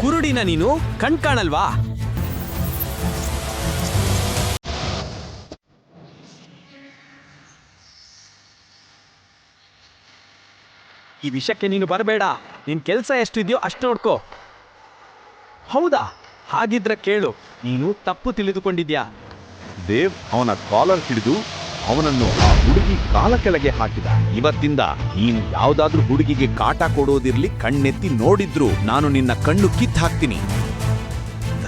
ಕುರುಡಿನ ನೀನು ಕಣ್ ಕಾಣಲ್ವಾ ಈ ವಿಷಯಕ್ಕೆ ನೀನು ಬರಬೇಡ. ನಿನ್ ಕೆಲಸ ಎಷ್ಟಿದೆಯೋ ಅಷ್ಟು ನೋಡ್ಕೋ. ಹೌದಾ? ಹಾಗಿದ್ರೆ ಕೇಳು, ನೀನು ತಪ್ಪು ತಿಳಿದುಕೊಂಡಿದ್ಯಾ? ದೇವ್, ಅವನ ಕಾಲರ್ ಹಿಡಿದು ಅವನನ್ನು ಆ ಹುಡುಗಿ ಕಾಲ ಕೆಳಗೆ ಹಾಕಿದ. ಇವತ್ತಿಂದ ನೀನು ಯಾವ್ದಾದ್ರೂ ಹುಡುಗಿಗೆ ಕಾಟ ಕೊಡೋದಿರ್ಲಿ ಕಣ್ಣೆತ್ತಿ ನೋಡಿದ್ರು ನಾನು ನಿನ್ನ ಕಣ್ಣು ಕಿತ್ ಹಾಕ್ತೀನಿ.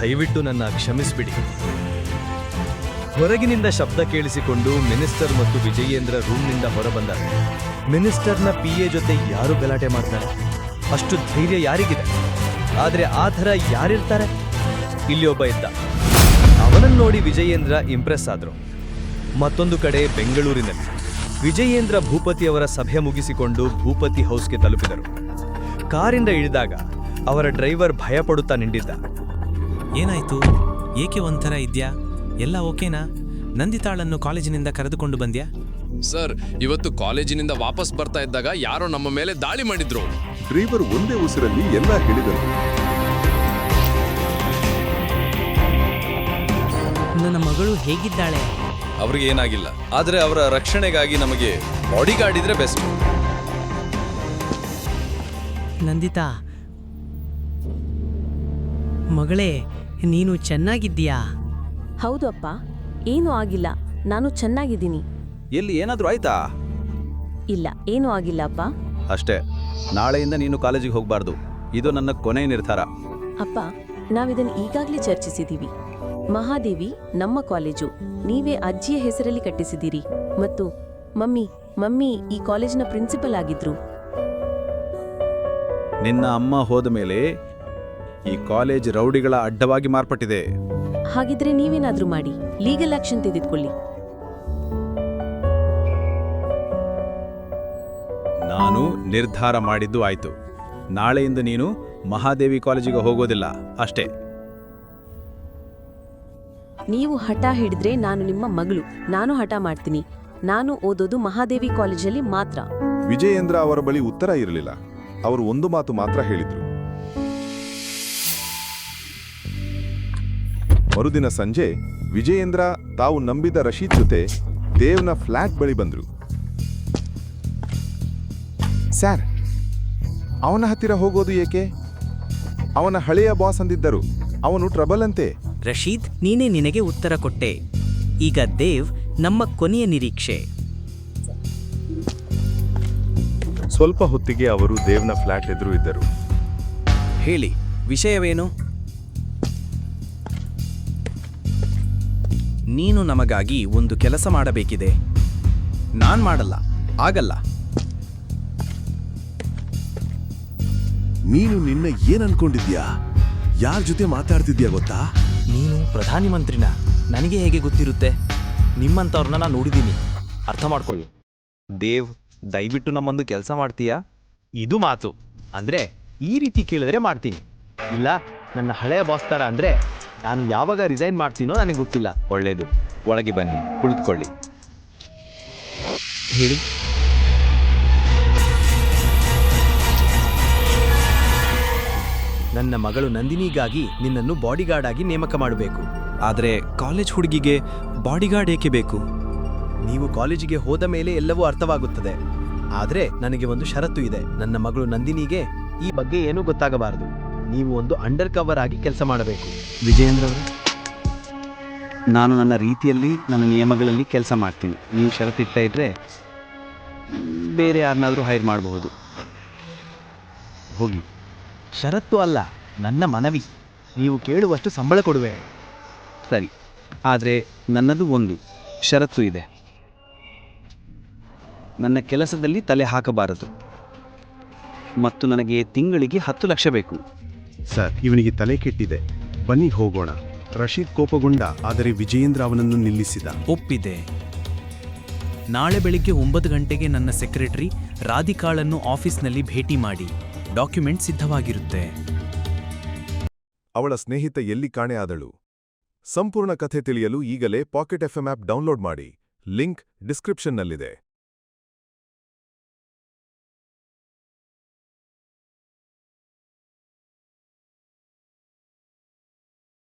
ದಯವಿಟ್ಟು ನನ್ನ ಕ್ಷಮಿಸ್ಬಿಡಿ. ಹೊರಗಿನಿಂದ ಶಬ್ದ ಕೇಳಿಸಿಕೊಂಡು ಮಿನಿಸ್ಟರ್ ಮತ್ತು ವಿಜಯೇಂದ್ರ ರೂಮ್ನಿಂದ ಹೊರಬಂದ ಮಿನಿಸ್ಟರ್ನ ಪಿ ಎ ಜೊತೆ ಯಾರು ಗಲಾಟೆ ಮಾಡ್ತಾರೆ? ಅಷ್ಟು ಧೈರ್ಯ ಯಾರಿಗಿದೆ? ಆದ್ರೆ ಆ ಥರ ಯಾರಿರ್ತಾರೆ? ಇಲ್ಲಿ ಒಬ್ಬ ಇದ್ದ. ಅವನನ್ನು ನೋಡಿ ವಿಜಯೇಂದ್ರ ಇಂಪ್ರೆಸ್ ಆದ್ರು. ಮತ್ತೊಂದು ಕಡೆ ಬೆಂಗಳೂರಿನಲ್ಲಿ ವಿಜಯೇಂದ್ರ ಭೂಪತಿಯವರ ಸಭೆ ಮುಗಿಸಿಕೊಂಡು ಭೂಪತಿ ಹೌಸ್ಗೆ ತಲುಪಿದರು. ಕಾರಿಂದ ಇಳಿದಾಗ ಅವರ ಡ್ರೈವರ್ ಭಯಪಡುತ್ತಾ ನಿಂಡಿದ್ದ ಏನಾಯ್ತು? ಏಕೆ ಒಂಥರ ಇದ್ಯಾ? ಎಲ್ಲ ಓಕೆನಾ? ನಂದಿತಾಳನ್ನು ಕಾಲೇಜಿನಿಂದ ಕರೆದುಕೊಂಡು ಬಂದ್ಯಾ? ಸರ್ ಇವತ್ತು ಕಾಲೇಜಿನಿಂದ ವಾಪಸ್ ಬರ್ತಾ ಇದ್ದಾಗ ಯಾರೋ ನಮ್ಮ ಮೇಲೆ ದಾಳಿ ಮಾಡಿದ್ರು. ಡ್ರೈವರ್ ಒಂದೇ ಉಸಿರಲ್ಲಿ ಎಲ್ಲ ಹೇಳಿದರು. ನನ್ನ ಮಗಳು ಹೇಗಿದ್ದಾಳೆ? ಅವ್ರಿಗೆ ಏನಾಗಿಲ್ಲ. ಆದರೆ ಅವರ ರಕ್ಷಣೆಗಾಗಿ ನಮಗೆ ಬಾಡಿಗಾರ್ಡ್ ಇದ್ರೆ ಬೆಸ್ಟ್ ನಂದಿತಾ ಮಗಳೇ ನೀನು ಚೆನ್ನಾಗಿದ್ದೀಯಾ? ಹೌದು ಅಪ್ಪ ಏನೂ ಆಗಿಲ್ಲ. ನಾನು ಚೆನ್ನಾಗಿದ್ದೀನಿ. ಎಲ್ಲಿ ಏನಾದರೂ ಆಯ್ತಾ? ಇಲ್ಲ ಏನೂ ಆಗಿಲ್ಲ ಅಪ್ಪ. ಅಷ್ಟೇ ನಾಳೆಯಿಂದ ನೀನು ಕಾಲೇಜಿಗೆ ಹೋಗಬಾರ್ದು. ಇದು ನನ್ನ ಕೊನೆಯ ನಿರ್ಧಾರ. ಅಪ್ಪ ನಾವಿದನ್ನು ಈಗಾಗಲೇ ಚರ್ಚಿಸಿದ್ದೀವಿ. ಮಹಾದೇವಿ ನಮ್ಮ ಕಾಲೇಜು ನೀವೇ ಅಜ್ಜಿಯ ಹೆಸರಲ್ಲಿ ಕಟ್ಟಿಸಿದ್ದೀರಿ. ಮತ್ತು ಮಮ್ಮಿ ಮಮ್ಮಿ ಈ ಕಾಲೇಜಿನ ಪ್ರಿನ್ಸಿಪಲ್ ಆಗಿದ್ರು. ನಿನ್ನ ಅಮ್ಮ ಹೋದ ಮೇಲೆ ಈ ಕಾಲೇಜ್ ರೌಡಿಗಳ ಅಡ್ಡವಾಗಿ ಮಾರ್ಪಟ್ಟಿದೆ. ಹಾಗಿದ್ರೆ ನೀವೇನಾದ್ರೂ ಮಾಡಿ ಲೀಗಲ್ ಆಕ್ಷನ್ ತೆಗೆದುಕೊಳ್ಳಿ. ನಾನು ನಿರ್ಧಾರ ಮಾಡಿದ್ದು ಆಯ್ತು. ನಾಳೆಯಿಂದ ನೀನು ಮಹಾದೇವಿ ಕಾಲೇಜಿಗೆ ಹೋಗೋದಿಲ್ಲ ಅಷ್ಟೇ. ನೀವು ಹಠ ಹಿಡಿದ್ರೆ ನಾನು ನಿಮ್ಮ ಮಗಳು. ನಾನು ಹಠ ಮಾಡ್ತೀನಿ. ನಾನು ಓದೋದು ಮಹಾದೇವಿ ಕಾಲೇಜಲ್ಲಿ ಮಾತ್ರ. ವಿಜಯೇಂದ್ರ ಅವರ ಬಳಿ ಉತ್ತರ ಇರಲಿಲ್ಲ. ಅವರು ಒಂದು ಮಾತು ಮಾತ್ರ ಹೇಳಿದ್ರು. ಮರುದಿನ ಸಂಜೆ, ವಿಜಯೇಂದ್ರ ತಾವು ನಂಬಿದ ರಶೀದ್ ಜೊತೆ ದೇವ್ನ ಫ್ಲಾಟ್ ಬಳಿ ಬಂದ್ರು. ಸರ್, ಅವನ ಹತ್ತಿರ ಹೋಗೋದು ಏಕೆ? ಅವನ ಹಳೆಯ ಬಾಸ್ ಅಂದಿದ್ದರು. ಅವನು ಟ್ರಬಲ್ ಅಂತೆ. ರಶೀದ್ ನೀನೇ ನಿನಗೆ ಉತ್ತರ ಕೊಟ್ಟೆ. ಈಗ ದೇವ್ ನಮ್ಮ ಕೊನೆಯ ನಿರೀಕ್ಷೆ. ಸ್ವಲ್ಪ ಹೊತ್ತಿಗೆ ಅವರು ದೇವ್ನ ಫ್ಲಾಟ್ ಎದುರು ಇದ್ದರು. ಹೇಳಿ ವಿಷಯವೇನು? ನೀನು ನಮಗಾಗಿ ಒಂದು ಕೆಲಸ ಮಾಡಬೇಕಿದೆ. ನಾನ್ ಮಾಡಲ್ಲ ಆಗಲ್ಲ. ನೀನು ನಿನ್ನ ಏನ್ ಅನ್ಕೊಂಡಿದ್ಯಾ? ಯಾರ ಜೊತೆ ಮಾತಾಡ್ತಿದ್ಯಾ ಗೊತ್ತಾ? ಪ್ರಧಾನಿ ಮಂತ್ರಿನ ನನಗೆ ಹೇಗೆ ಗೊತ್ತಿರುತ್ತೆ? ನಿಮ್ಮಂಥವ್ರನ್ನ ನಾನು ನೋಡಿದ್ದೀನಿ. ಅರ್ಥ ಮಾಡ್ಕೊಳ್ಳಿ. ದೇವ್ ದಯವಿಟ್ಟು ನಮ್ಮೊಂದು ಕೆಲಸ ಮಾಡ್ತೀಯಾ? ಇದು ಮಾತು. ಅಂದ್ರೆ ಈ ರೀತಿ ಕೇಳಿದ್ರೆ ಮಾಡ್ತೀನಿ. ಇಲ್ಲ ನನ್ನ ಹಳೆಯ ಬಾಸ್ ಥರ ಅಂದ್ರೆ ನಾನು ಯಾವಾಗ ರಿಸೈನ್ ಮಾಡ್ತೀನೋ ನನಗೆ ಗೊತ್ತಿಲ್ಲ. ಒಳ್ಳೇದು. ಒಳಗೆ ಬನ್ನಿ. ಕುಳಿತುಕೊಳ್ಳಿ. ಹೇಳಿ. ನನ್ನ ಮಗಳು ನಂದಿನಿಗಾಗಿ ನಿನ್ನನ್ನು ಬಾಡಿಗಾರ್ಡ್ ಆಗಿ ನೇಮಕ ಮಾಡಬೇಕು. ಆದರೆ ಕಾಲೇಜ್ ಹುಡುಗಿಗೆ ಬಾಡಿಗಾರ್ಡ್ ಏಕೆ ಬೇಕು? ನೀವು ಕಾಲೇಜಿಗೆ ಹೋದ ಮೇಲೆ ಎಲ್ಲವೂ ಅರ್ಥವಾಗುತ್ತದೆ. ಆದರೆ ನನಗೆ ಒಂದು ಷರತ್ತು ಇದೆ. ನನ್ನ ಮಗಳು ನಂದಿನಿಗೆ ಈ ಬಗ್ಗೆ ಏನೂ ಗೊತ್ತಾಗಬಾರದು. ನೀವು ಒಂದು ಅಂಡರ್ ಕವರ್ ಆಗಿ ಕೆಲಸ ಮಾಡಬೇಕು. ವಿಜಯೇಂದ್ರ ಅವರು? ನಾನು ನನ್ನ ರೀತಿಯಲ್ಲಿ ನನ್ನ ನಿಯಮಗಳಲ್ಲಿ ಕೆಲಸ ಮಾಡ್ತೀನಿ. ನೀವು ಷರತ್ತಿಟ್ಟ ಇದ್ರೆ ಬೇರೆ ಯಾರನ್ನಾದರೂ ಹೈರ್ ಮಾಡಬಹುದು. ಹೋಗಿ. ಷರತ್ತು ಅಲ್ಲ ನನ್ನ ಮನವಿ. ನೀವು ಕೇಳುವಷ್ಟು ಸಂಬಳ ಕೊಡುವೆ. ಸರಿ ಆದರೆ ನನ್ನದು ಒಂದು ಷರತ್ತು ಇದೆ. ನನ್ನ ಕೆಲಸದಲ್ಲಿ ತಲೆ ಹಾಕಬಾರದು. ಮತ್ತು ನನಗೆ ತಿಂಗಳಿಗೆ ಹತ್ತು ಲಕ್ಷ ಬೇಕು. ಸರ್ ಇವನಿಗೆ ತಲೆ ಕೆಟ್ಟಿದೆ. ಬನ್ನಿ ಹೋಗೋಣ. ರಶೀದ್ ಕೋಪಗೊಂಡ ಆದರೆ ವಿಜಯೇಂದ್ರ ಅವನನ್ನು ನಿಲ್ಲಿಸಿದ. ಒಪ್ಪಿದೆ. ನಾಳೆ ಬೆಳಿಗ್ಗೆ ಒಂಬತ್ತು ಗಂಟೆಗೆ ನನ್ನ ಸೆಕ್ರೆಟರಿ ರಾಧಿಕಾಳನ್ನು ಆಫೀಸ್ನಲ್ಲಿ ಭೇಟಿ ಮಾಡಿ. ಡಾಕ್ಯುಮೆಂಟ್ ಸಿದ್ಧವಾಗಿರುತ್ತೆ. ಅವಳ ಸ್ನೇಹಿತ ಎಲ್ಲಿ ಕಾಣೆ ಆದಳು? ಸಂಪೂರ್ಣ ಕಥೆ ತಿಳಿಯಲು ಈಗಲೇ ಪಾಕೆಟ್ ಎಫ್ಎಂ ಆಪ್ ಡೌನ್ಲೋಡ್ ಮಾಡಿ. ಲಿಂಕ್ ಡಿಸ್ಕ್ರಿಪ್ಷನ್ನಲ್ಲಿದೆ.